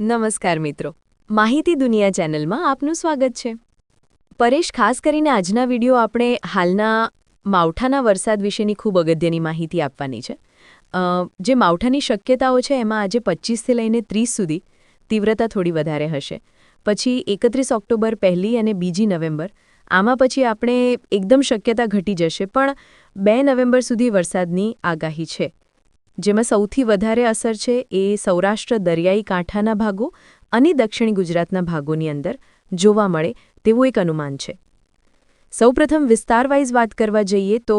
નમસ્કાર મિત્રો. માહિતી દુનિયા ચેનલમાં આપનું સ્વાગત છે. પરેશ, ખાસ કરીને આજના વીડિયો આપણે હાલના માવઠાના વરસાદ વિશેની ખૂબ અગત્યની માહિતી આપવાની છે. જે માવઠાની શક્યતાઓ છે એમાં આજે પચીસથી લઈને ત્રીસ સુધી તીવ્રતા થોડી વધારે હશે. પછી એકત્રીસ ઓક્ટોબર પહેલી અને બીજી નવેમ્બર, આમાં પછી આપણે એકદમ શક્યતા ઘટી જશે, પણ બે નવેમ્બર સુધી વરસાદની આગાહી છે. જેમાં સૌથી વધારે અસર છે એ સૌરાષ્ટ્ર દરિયાઈ કાંઠાના ભાગો અને દક્ષિણ ગુજરાતના ભાગોની અંદર જોવા મળે તેવું એક અનુમાન છે. સૌપ્રથમ વિસ્તારવાઇઝ વાત કરવા જઈએ તો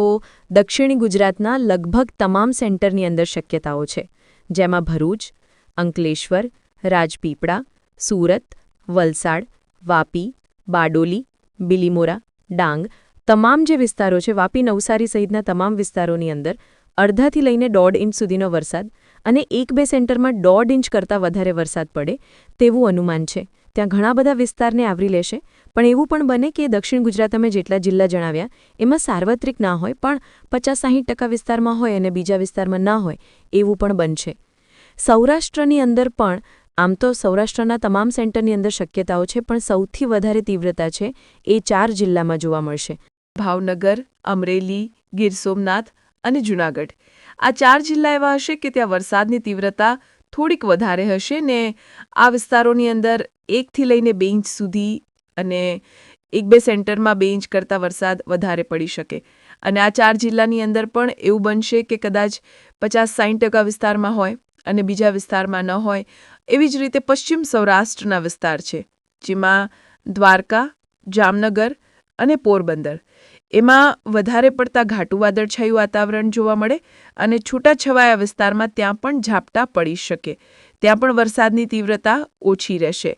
દક્ષિણી ગુજરાતના લગભગ તમામ સેન્ટરની અંદર શક્યતાઓ છે, જેમાં ભરૂચ, અંકલેશ્વર, રાજપીપળા, સુરત, વલસાડ, વાપી બાડોલી બિલીમોરા, ડાંગ, તમામ જે વિસ્તારો છે, વાપી નવસારી સહિતના તમામ વિસ્તારોની અંદર અડધાથી લઈને દોઢ ઇંચ સુધીનો વરસાદ અને એક બે સેન્ટરમાં દોઢ ઇંચ કરતાં વધારે વરસાદ પડે તેવું અનુમાન છે. ત્યાં ઘણા બધા વિસ્તારને આવરી લેશે, પણ એવું પણ બને કે દક્ષિણ ગુજરાત અમે જેટલા જિલ્લા જણાવ્યા, એમાં સાર્વત્રિક ના હોય, પણ પચાસ સાહીઠ ટકા વિસ્તારમાં હોય અને બીજા વિસ્તારમાં ના હોય, એવું પણ બનશે સૌરાષ્ટ્રની અંદર પણ, આમ તો સૌરાષ્ટ્રના તમામ સેન્ટરની અંદર શક્યતાઓ છે, પણ સૌથી વધારે તીવ્રતા છે એ ચાર જિલ્લામાં જોવા મળશે. ભાવનગર, અમરેલી, ગીર સોમનાથ અને જૂનાગઢ. આ ચાર જિલ્લા એવા હશે કે ત્યાં વરસાદની તીવ્રતા થોડીક વધારે હશે ને આ વિસ્તારોની અંદર એકથી લઈને બે ઇંચ સુધી અને એક બે સેન્ટરમાં બે ઇંચ કરતાં વરસાદ વધારે પડી શકે. અને આ ચાર જિલ્લાની અંદર પણ એવું બનશે કે કદાચ પચાસ સાઠ ટકા વિસ્તારમાં હોય અને બીજા વિસ્તારમાં ન હોય એવી જ રીતે પશ્ચિમ સૌરાષ્ટ્રના વિસ્તાર છે, જેમાં દ્વારકા, જામનગર અને પોરબંદર. એમાં વધારે પડતા ઘાટું વાદળછાયું વાતાવરણ જોવા મળે અને છૂટાછવાયા વિસ્તારમાં ત્યાં પણ ઝાપટા પડી શકે. ત્યાં પણ વરસાદની તીવ્રતા ઓછી રહેશે.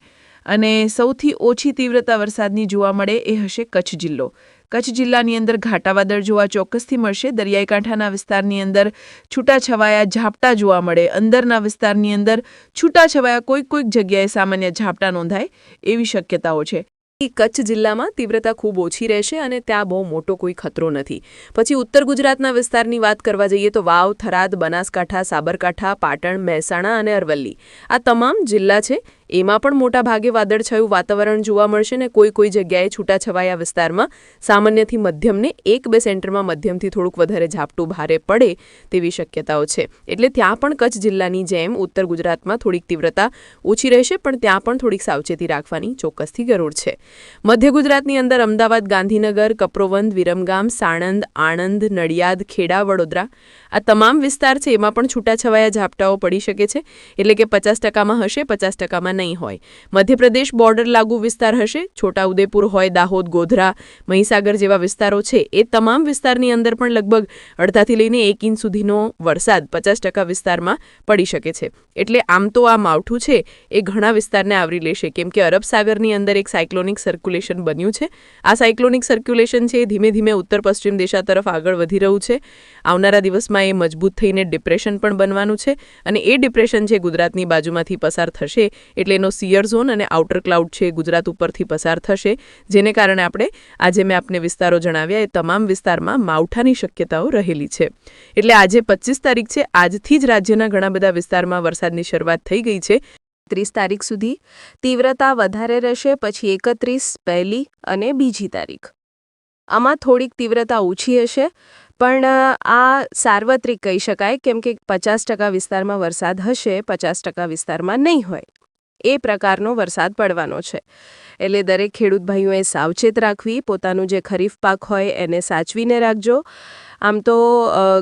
અને સૌથી ઓછી તીવ્રતા વરસાદની જોવા મળે એ હશે કચ્છ જિલ્લો. કચ્છ જિલ્લાની અંદર ઘાટા વાદળ જોવા ચોક્કસથી મળશે. દરિયાઈ કાંઠાના વિસ્તારની અંદર છૂટાછવાયા ઝાપટા જોવા મળે. અંદરના વિસ્તારની અંદર છૂટાછવાયા કોઈક કોઈક જગ્યાએ સામાન્ય ઝાપટા નોંધાય એવી શક્યતાઓ છે. કચ્છ જિલ્લામાં તીવ્રતા ખૂબ ઓછી રહેશે અને ત્યાં બહુ મોટો કોઈ ખતરો નથી. પછી ઉત્તર ગુજરાતના વિસ્તારની વાત કરવા જઈએ તો વાવ, થરાદ, બનાસકાંઠા, સાબરકાંઠા, પાટણ, મહેસાણા અને અરવલ્લી. આ તમામ જિલ્લા છે એમાં પણ મોટા ભાગે વાદળછાયું વાતાવરણ જોવા મળશે ને કોઈ કોઈ જગ્યાએ છૂટાછવાયા વિસ્તારમાં. સામાન્યથી મધ્યમને એક બે સેન્ટરમાં મધ્યમથી થોડુંક વધારે ઝાપટું ભારે પડે તેવી શક્યતાઓ છે. એટલે ત્યાં પણ કચ્છ જિલ્લાની જેમ ઉત્તર ગુજરાતમાં થોડીક તીવ્રતા ઓછી રહેશે, પણ ત્યાં પણ થોડીક સાવચેતી રાખવાની ચોક્કસથી જરૂર છે. મધ્ય ગુજરાતની અંદર અમદાવાદ, ગાંધીનગર કપ્રોવંદ વિરમગામ, સાણંદ, આણંદ, નડિયાદ, ખેડા, વડોદરા આ તમામ વિસ્તાર છે, એમાં પણ છૂટાછવાયા ઝાપટાઓ પડી શકે છે. એટલે કે પચાસ ટકામાં હશે, પચાસ ટકામાં નહીં હોય. મધ્યપ્રદેશ બોર્ડર લાગુ વિસ્તાર હશે. છોટાઉદેપુર હોય, દાહોદ, ગોધરા, મહીસાગર જેવા વિસ્તારો છે. એ તમામ વિસ્તારની અંદર પણ લગભગ અડધાથી લઈને એક ઇંચ સુધીનો વરસાદ પચાસ ટકા વિસ્તારમાં પડી શકે છે. એટલે આમ તો આ માવઠું છે. એ ઘણા વિસ્તારને આવરી લેશે. કેમ કે અરબ સાગરની અંદર એક સાયક્લોનિક સર્ક્યુલેશન બન્યું છે. આ સાયક્લોનિક સર્ક્યુલેશન છે એ ધીમે ધીમે ઉત્તર પશ્ચિમ દિશા તરફ આગળ વધી રહ્યું છે. આવનારા દિવસમાં એ મજબૂત થઈને ડિપ્રેશન પણ બનવાનું છે અને એ ડિપ્રેશન છે ગુજરાતની બાજુમાંથી પસાર થશે એટલે એનો સિયર ઝોન અને આઉટર ક્લાઉડ છે ગુજરાત ઉપરથી પસાર થશે. જેને કારણે આપણે, આજે મેં આપને વિસ્તારો જણાવ્યા, એ તમામ વિસ્તારમાં માવઠાની શક્યતાઓ રહેલી છે. એટલે આજે પચીસ તારીખ છે, આજથી જ રાજ્યના ઘણા બધા વિસ્તારમાં વરસાદની શરૂઆત થઈ ગઈ છે. ત્રીસ તારીખ સુધી તીવ્રતા વધારે રહેશે, પછી એકત્રીસ, પહેલી અને બીજી તારીખ. આમાં થોડીક તીવ્રતા ઓછી હશે, પણ આ સાર્વત્રિક કહી શકાય, કેમ કે પચાસ ટકા વિસ્તારમાં વરસાદ હશે, પચાસ ટકા વિસ્તારમાં નહીં હોય. એ પ્રકારનો વરસાદ પડવાનો છે. એટલે દરેક ખેડૂત ભાઈઓએ સાવચેત રાખવી, પોતાનું જે ખરીફ પાક હોય એને સાચવીને રાખજો. આમ તો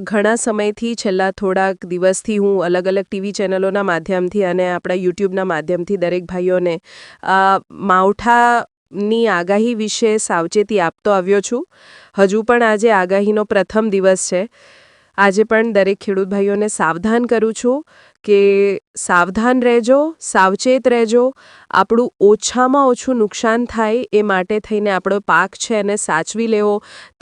ઘણા સમયથી છેલ્લા થોડાક દિવસથી હું અલગ અલગ ટીવી ચેનલોના માધ્યમથી અને આપણા યુટ્યુબના માધ્યમથી દરેક ભાઈઓને માવઠા માવઠાની આગાહી વિશે સાવચેતી આપતો આવ્યો છું. હજુ પણ આજે આગાહીનો પ્રથમ દિવસ છે. આજે પણ દરેક ખેડૂત ભાઈઓને સાવધાન કરું છું. કે સાવધાન રહેજો, સાવચેત રહેજો. આપણું ઓછામાં ઓછું નુકસાન થાય એ માટે થઈને આપણો પાક છે એને સાચવી લેવો,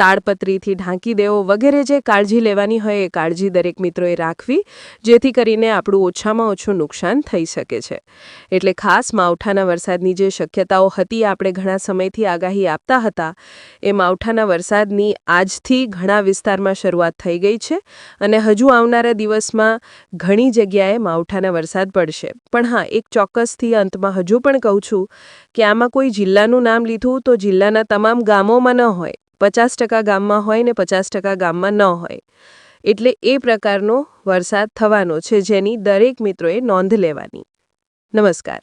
તાડપત્રીથી ઢાંકી દેવો, વગેરે જે કાળજી લેવાની હોય એ કાળજી દરેક મિત્રોએ રાખવી, જેથી કરીને આપણું ઓછામાં ઓછું નુકસાન થઈ શકે છે. એટલે ખાસ માવઠાના વરસાદની જે શક્યતાઓ હતી આપણે ઘણા સમયથી આગાહી આપતા હતા, એ માવઠાના વરસાદની આજથી ઘણા વિસ્તારમાં શરૂઆત થઈ ગઈ છે અને હજુ આવનારા દિવસમાં ઘણી જગ્યાએ જગ્યાએ માવઠાના વરસાદ પડશે. પણ હા, એક ચોક્કસથી અંતમાં હજુ પણ કહું છું કે આમાં કોઈ જિલ્લાનું નામ લીધું તો જિલ્લાના તમામ ગામોમાં ન હોય. પચાસ ટકા ગામમાં હોય ને પચાસ ટકા ગામમાં ન હોય. એટલે એ પ્રકારનો વરસાદ થવાનો છે જેની દરેક મિત્રોએ નોંધ લેવાની. નમસ્કાર.